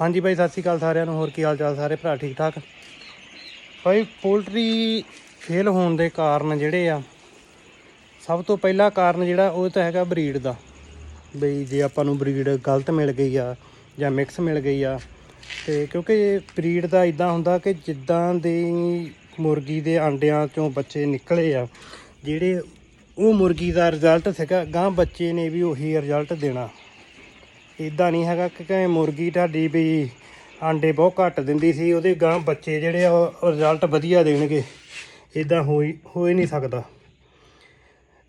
ਹਾਂਜੀ ਬਾਈ ਸਤਿ ਸ਼੍ਰੀ ਅਕਾਲ ਸਾਰਿਆਂ ਨੂੰ। ਹੋਰ ਕੀ ਹਾਲ ਚਾਲ ਸਾਰੇ ਭਰਾ, ਠੀਕ ਠਾਕ? ਬਾਈ ਪੋਲਟਰੀ ਫੇਲ ਹੋਣ ਦੇ ਕਾਰਨ ਜਿਹੜੇ ਆ, ਸਭ ਤੋਂ ਪਹਿਲਾ ਕਾਰਨ ਜਿਹੜਾ, ਉਹ ਤਾਂ ਹੈਗਾ ਬਰੀਡ ਦਾ। ਬਈ ਜੇ ਆਪਾਂ ਨੂੰ ਬਰੀਡ ਗਲਤ ਮਿਲ ਗਈ ਆ ਜਾਂ ਮਿਕਸ ਮਿਲ ਗਈ ਆ, ਤੇ ਕਿਉਂਕਿ ਬਰੀਡ ਦਾ ਇਦਾਂ ਹੁੰਦਾ ਕਿ ਜਿੱਦਾਂ ਦੀ ਮੁਰਗੀ ਦੇ ਆਂਡਿਆਂ ਚੋਂ ਬੱਚੇ ਨਿਕਲੇ ਆ, ਜਿਹੜੇ ਉਹ ਮੁਰਗੀ ਦਾ ਰਿਜ਼ਲਟ ਸੀਗਾ ਗਾਂ ਬੱਚੇ ਨੇ ਵੀ ਉਹੀ ਰਿਜ਼ਲਟ ਦੇਣਾ। ਇਦਾਂ ਨਹੀਂ ਹੈਗਾ ਕਿ ਮੁਰਗੀ ਤੁਹਾਡੀ ਵੀ ਆਂਡੇ ਬਹੁਤ ਘੱਟ ਦਿੰਦੀ ਸੀ, ਉਹਦੇ ਗਾਂ ਬੱਚੇ ਜਿਹੜੇ ਆ, ਉਹ ਰਿਜ਼ਲਟ ਵਧੀਆ ਦੇਣਗੇ। ਇਦਾਂ ਹੋਈ, ਹੋ ਹੀ ਨਹੀਂ ਸਕਦਾ।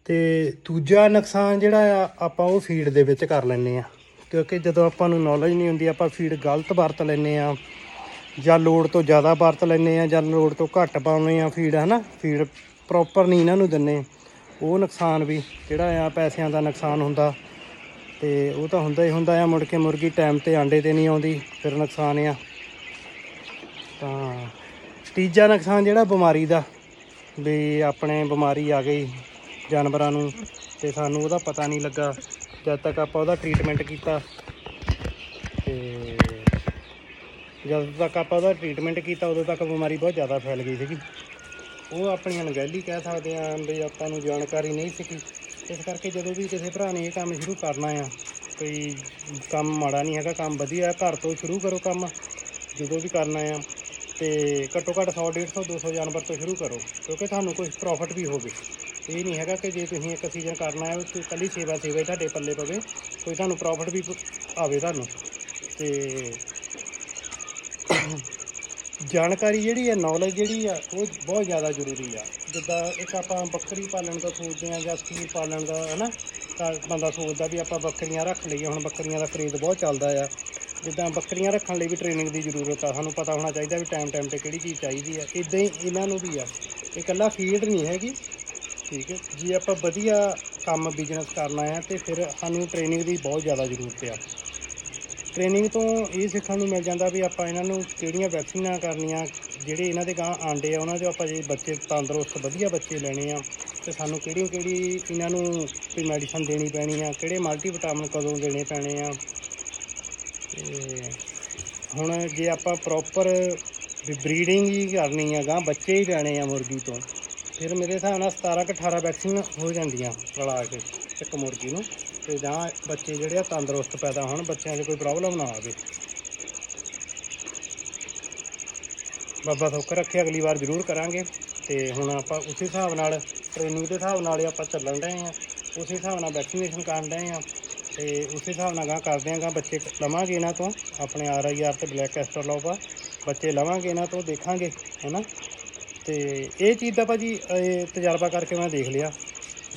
ਤੇ ਦੂਜਾ ਨੁਕਸਾਨ ਜਿਹੜਾ ਆ, ਆਪਾਂ ਉਹ ਫੀਡ ਦੇ ਵਿੱਚ ਕਰ ਲੈਂਦੇ ਆ ਕਿਉਂਕਿ ਜਦੋਂ ਆਪਾਂ ਨੂੰ ਨੌਲੇਜ ਨਹੀਂ ਹੁੰਦੀ, ਆਪਾਂ ਫੀਡ ਗਲਤ ਵਰਤ ਲੈਂਦੇ ਆ ਜਾਂ ਲੋੜ ਤੋਂ ਜ਼ਿਆਦਾ ਵਰਤ ਲੈਂਦੇ ਆ ਜਾਂ ਲੋੜ ਤੋਂ ਘੱਟ ਪਾਉਂਦੇ ਆ ਫੀਡ ਹਨਾ? ਫੀਡ ਪ੍ਰੋਪਰ ਨਹੀਂ ਇਹਨਾਂ ਨੂੰ ਦਿੰਨੇ ਉਹ ਨੁਕਸਾਨ ਵੀ, ਜਿਹੜਾ ਆ ਪੈਸਿਆਂ ਦਾ ਨੁਕਸਾਨ ਹੁੰਦਾ। ਤੇ ਉਹ ਤਾਂ ਹੁੰਦਾ ਹੀ ਹੁੰਦਾ ਆ, ਮੁੜ ਕੇ ਮੁਰਗੀ ਟਾਈਮ ਤੇ ਆਂਡੇ ਤੇ ਨਹੀਂ ਆਉਂਦੀ, ਫਿਰ ਨੁਕਸਾਨ ਆ। ਤਾਂ ਤੀਜਾ ਨੁਕਸਾਨ ਜਿਹੜਾ ਬਿਮਾਰੀ ਦਾ, ਵੀ ਆਪਣੇ ਬਿਮਾਰੀ ਆ ਗਈ ਜਾਨਵਰਾਂ ਨੂੰ, ਤੇ ਸਾਨੂੰ ਉਹਦਾ ਪਤਾ ਨਹੀਂ ਲੱਗਾ, ਜਦ ਤੱਕ ਆਪਾਂ ਉਹਦਾ ਟ੍ਰੀਟਮੈਂਟ ਕੀਤਾ। ਤੇ ਜਦ ਤੱਕ ਆਪਾਂ ਉਹਦਾ ਟ੍ਰੀਟਮੈਂਟ ਕੀਤਾ, ਉਦੋਂ ਤੱਕ ਬਿਮਾਰੀ ਬਹੁਤ ਜ਼ਿਆਦਾ ਫੈਲ ਗਈ ਸੀਗੀ। ਉਹ ਆਪਣੀ ਅਣਗਹਿਲੀ ਕਹਿ ਸਕਦੇ ਆ ਵੀ ਆਪਾਂ ਨੂੰ ਜਾਣਕਾਰੀ ਨਹੀਂ ਸੀਗੀ। ਇਸ ਕਰਕੇ ਜਦੋਂ ਵੀ ਕਿਸੇ ਭਰਾ ਨੇ ਇਹ ਕੰਮ ਸ਼ੁਰੂ ਕਰਨਾ ਆ, ਕੋਈ ਕੰਮ ਮਾੜਾ ਨਹੀਂ ਹੈਗਾ, ਕੰਮ ਵਧੀਆ, ਘਰ ਤੋਂ ਸ਼ੁਰੂ ਕਰੋ ਕੰਮ, ਜਦੋਂ ਵੀ ਕਰਨਾ ਆ, ਤੇ ਘੱਟੋ ਘੱਟ 100 150 200 ਜਾਨਵਰ ਤੋਂ ਸ਼ੁਰੂ ਕਰੋ, ਕਿਉਂਕਿ ਤੁਹਾਨੂੰ ਕੁਝ ਪ੍ਰੋਫਿਟ ਵੀ ਹੋਵੇ। ਇਹ ਨਹੀਂ ਹੈਗਾ ਕਿ ਜੇ ਤੁਸੀਂ ਇੱਕ ਸੀਜ਼ਨ ਕਰਨਾ ਹੈ ਉਹ ਕੱਲੀ ਸੇਵਾ ਸੇਵਾ ਹੀ ਤੁਹਾਡੇ ਪੱਲੇ ਪਵੇ, ਕੋਈ ਤੁਹਾਨੂੰ ਪ੍ਰੋਫਿਟ ਵੀ ਆਵੇ ਤੁਹਾਨੂੰ। ਤੇ ਜਾਣਕਾਰੀ ਜਿਹੜੀ ਹੈ ਨੌਲੇਜ ਜਿਹੜੀ ਆ, ਉਹ ਬਹੁਤ ਜ਼ਿਆਦਾ ਜ਼ਰੂਰੀ ਆ। ਜਿੱਦਾਂ ਇੱਕ ਆਪਾਂ ਬੱਕਰੀ ਪਾਲਣ ਦਾ ਸੋਚਦੇ ਆ ਜਾਂ ਸੂਰ ਪਾਲਣ ਦਾ, ਹਨਾ? ਤਾਂ ਬੰਦਾ ਸੋਚਦਾ ਵੀ ਆਪਾਂ ਬੱਕਰੀਆਂ ਰੱਖ ਲਈਏ ਹੁਣ ਬੱਕਰੀਆਂ ਦਾ ਖਰੀਦ ਬਹੁਤ ਚੱਲਦਾ ਆ। ਜਿੱਦਾਂ ਬੱਕਰੀਆਂ ਰੱਖਣ ਲਈ ਵੀ ਟ੍ਰੇਨਿੰਗ ਦੀ ਜ਼ਰੂਰਤ ਆ। ਸਾਨੂੰ ਪਤਾ ਹੋਣਾ ਚਾਹੀਦਾ ਵੀ ਟਾਈਮ ਟਾਈਮ ਤੇ ਕਿਹੜੀ ਚੀਜ਼ ਚਾਹੀਦੀ ਆ। ਇਦਾਂ ਹੀ ਇਹਨਾਂ ਨੂੰ ਵੀ ਆ। ਇਹ ਇਕੱਲਾ ਫੀਲਡ ਨਹੀਂ ਹੈਗੀ। ਠੀਕ ਹੈ। ਜੇ ਆਪਾਂ ਵਧੀਆ ਕੰਮ ਬਿਜ਼ਨਸ ਕਰਨਾ ਹੈ ਤੇ ਫਿਰ ਸਾਨੂੰ ਟ੍ਰੇਨਿੰਗ ਦੀ ਬਹੁਤ ਜ਼ਿਆਦਾ ਜ਼ਰੂਰਤ ਆ। ਟ੍ਰੇਨਿੰਗ ਤੋਂ ਇਹ ਸਿੱਖਣ ਨੂੰ ਮਿਲ ਜਾਂਦਾ ਵੀ ਆਪਾਂ ਇਹਨਾਂ ਨੂੰ ਕਿਹੜੀਆਂ ਵੈਕਸੀਨਾਂ ਕਰਨੀਆਂ, ਜਿਹੜੇ ਇਹਨਾਂ ਦੇ ਗਾਂ ਆਂਡੇ ਆ, ਉਹਨਾਂ 'ਚੋਂ ਆਪਾਂ ਜੇ ਬੱਚੇ ਤੰਦਰੁਸਤ, ਵਧੀਆ ਬੱਚੇ ਲੈਣੇ ਆ, ਤੇ ਸਾਨੂੰ ਕਿਹੜੀ ਕਿਹੜੀ ਇਹਨਾਂ ਨੂੰ ਕੋਈ ਮੈਡੀਸਨ ਦੇਣੀ ਪੈਣੀ ਆ, ਕਿਹੜੇ ਮਲਟੀਵਿਟਾਮਿਨ ਕਦੋਂ ਦੇਣੇ ਪੈਣੇ ਆ। ਤੇ ਹੁਣ ਜੇ ਆਪਾਂ ਪ੍ਰੋਪਰ ਬਰੀਡਿੰਗ ਹੀ ਕਰਨੀ ਆ ਗਾਂ ਬੱਚੇ ਹੀ ਲੈਣੇ ਆ ਮੁਰਗੀ ਤੋਂ, ਫਿਰ ਮੇਰੇ ਹਿਸਾਬ ਨਾਲ 17 ਕਿ 18 ਵੈਕਸੀਨ ਹੋ ਜਾਂਦੀਆਂ ਰਲਾ ਕੇ। ਇੱਕ ਮੁਰਗੀ ਨੂੰ ਤੇ ਜਾਂ ਬੱਚੇ ਜਿਹੜੇ ਆ ਤੰਦਰੁਸਤ ਪੈਦਾ ਹੋਣ, ਬੱਚਿਆਂ 'ਚ ਕੋਈ ਪ੍ਰੋਬਲਮ ਨਾ ਆਵੇ। ਬਾਬਾ ਸੌਖ ਰੱਖੇ, ਅਗਲੀ ਵਾਰ ਜ਼ਰੂਰ ਕਰਾਂਗੇ। ਤੇ ਹੁਣ ਆਪਾਂ ਉਸੇ ਹਿਸਾਬ ਨਾਲ ਟ੍ਰੇਨਿੰਗ ਦੇ ਹਿਸਾਬ ਨਾਲ ਆਪਾਂ ਚੱਲਣ ਰਹੇ ਆ। ਉਸੇ ਹਿਸਾਬ ਨਾਲ ਵੈਕਸੀਨੇਸ਼ਨ ਕਰਨ ਰਹੇ ਆ। ਤੇ ਉਸੇ ਹਿਸਾਬ ਨਾਲ ਗਾਂ ਕਰਦੇ ਆਂਗਾ ਬੱਚੇ ਲਵਾਂਗੇ ਇਹਨਾਂ ਤੋਂ। ਆਪਣੇ ਆਰ ਆਈ ਆਰ ਤੇ ਬਲੈਕ ਐਸਟਰ ਲੋਪਾ ਬੱਚੇ ਲਵਾਂਗੇ ਇਹਨਾਂ ਤੋਂ, ਦੇਖਾਂਗੇ, ਹੈਨਾ। ਤੇ ਇਹ ਚੀਜ਼ ਦਾ ਭਾਜੀ, ਇਹ ਤਜਰਬਾ ਕਰਕੇ ਮੈਂ ਦੇਖ ਲਿਆ।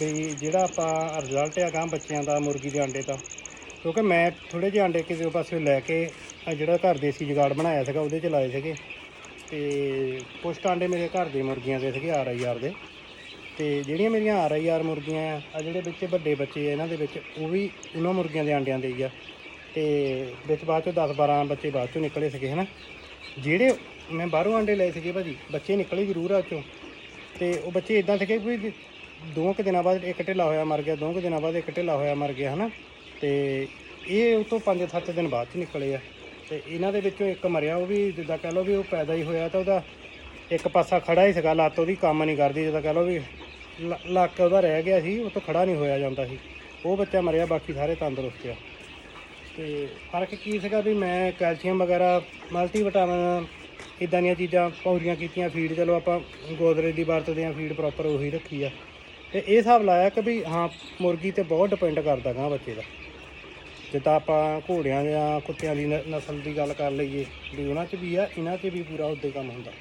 ਵੀ ਜਿਹੜਾ ਆਪਾਂ ਰਿਜ਼ਲਟ ਆ ਗਾਂ ਬੱਚਿਆਂ ਦਾ ਮੁਰਗੀ ਦੇ ਆਂਡੇ ਦਾ, ਕਿਉਂਕਿ ਮੈਂ ਥੋੜੇ ਜਿਹੇ ਆਂਡੇ ਕਿਸੇ ਪਾਸੇ ਲੈ ਕੇ ਜਿਹੜਾ ਘਰ ਦੇਸੀ ਜੁਗਾੜ ਬਣਾਇਆ ਸੀਗਾ, ਉਹਦੇ ਚ ਲਾਏ ਸੀਗੇ। ਤੇ ਕੁਛ ਕੁ ਆਂਡੇ ਮੇਰੇ ਘਰ ਦੇ ਮੁਰਗੀਆਂ ਦੇ ਸੀਗੇ, ਆਰ ਆਈ ਆਰ ਦੇ। ਤੇ ਜਿਹੜੀਆਂ ਮੇਰੀਆਂ ਆਰ ਆਈ ਆਰ ਮੁਰਗੀਆਂ ਆ ਜਿਹੜੇ ਵਿੱਚ ਵੱਡੇ ਬੱਚੇ ਆ, ਇਹਨਾਂ ਦੇ ਵਿੱਚ ਉਹ ਵੀ ਉਹਨਾਂ ਮੁਰਗੀਆਂ ਦੇ ਆਂਡਿਆਂ ਦੇ ਹੀ ਆ। ਤੇ ਵਿੱਚ ਬਾਅਦ ਚੋਂ 10 12 ਬੱਚੇ ਬਾਅਦ ਚੋਂ ਨਿਕਲੇ ਸੀਗੇ, ਹਨਾ। ਜਿਹੜੇ ਮੈਂ ਬਾਹਰੋਂ ਆਂਡੇ ਲਏ ਸੀਗੇ ਭਾਜੀ, ਬੱਚੇ ਨਿਕਲੇ ਜ਼ਰੂਰ ਆ ਉਹ ਚੋਂ ਤੇ ਉਹ ਬੱਚੇ ਇਦਾਂ ਸੀਗੇ ਵੀ ਦੋ ਕੁ ਦਿਨਾਂ ਬਾਅਦ ਇੱਕ ਢਿੱਲਾ ਹੋਇਆ ਮਰ ਗਿਆ ਦੋ ਕੁ ਦਿਨਾਂ ਬਾਅਦ ਇੱਕ ਢਿੱਲਾ ਹੋਇਆ ਮਰ ਗਿਆ, ਹਨਾ? ਤੇ ਇਹ ਉਹ ਤੋਂ 5-7 ਦਿਨ ਬਾਅਦ ਚ ਨਿਕਲੇ ਆ। ਤੇ ਇਹਨਾਂ ਦੇ ਵਿੱਚੋਂ ਇੱਕ ਮਰਿਆ, ਉਹ ਵੀ ਜਿੱਦਾਂ ਕਹ ਲਓ ਵੀ ਉਹ ਪੈਦਾ ਹੀ ਹੋਇਆ ਤਾਂ ਉਹਦਾ ਇੱਕ ਪਾਸਾ ਖੜਾ ਹੀ ਸੀਗਾ, ਲੱਤ ਉਹਦੀ ਕੰਮ ਨਹੀਂ ਕਰਦੀ, ਜਿੱਦਾਂ ਕਹ ਲਓ ਵੀ ਲ- ਲੱਕ ਉਹਦਾ ਰਹਿ ਗਿਆ ਸੀ, ਉਹ ਤੋਂ ਖੜਾ ਨਹੀਂ ਹੋਇਆ ਜਾਂਦਾ ਸੀ। ਉਹ ਬੱਚਾ ਮਰਿਆ, ਬਾਕੀ ਸਾਰੇ ਤੰਦਰੁਸਤ ਆ। ਤੇ ਫ਼ਰਕ ਕੀ ਸੀਗਾ ਵੀ ਮੈਂ ਕੈਲਸ਼ੀਅਮ ਵਗੈਰਾ ਮਲਟੀ ਵਿਟਾਮਿਨ ਇਦਾਂ ਦੀਆਂ ਚੀਜ਼ਾਂ ਪੌੜੀਆਂ ਕੀਤੀਆਂ, ਫੀਡ, ਚਲੋ ਆਪਾਂ ਗੋਦਰੇਜ ਦੀ ਵਰਤਦੇ ਆ ਫੀਡ ਪ੍ਰੋਪਰ ਉਹੀ ਰੱਖੀ ਆ। ਤੇ ਇਹ ਹਿਸਾਬ ਲਾਇਆ ਕਿ ਵੀ ਹਾਂ, ਮੁਰਗੀ ਤੇ ਬਹੁਤ ਡਿਪੈਂਡ ਕਰਦਾ ਗਾ ਬੱਚੇ ਦਾ। ਜਿੱਦਾਂ ਆਪਾਂ ਘੋੜਿਆਂ ਜਾਂ ਕੁੱਤਿਆਂ ਦੀ ਨ- ਨਸਲ ਦੀ ਗੱਲ ਕਰ ਲਈਏ, ਵੀ ਉਹਨਾਂ 'ਚ ਵੀ ਆ, ਇਹਨਾਂ 'ਚ ਵੀ ਪੂਰਾ ਉੱਦੇ ਕੰਮ ਹੁੰਦਾ।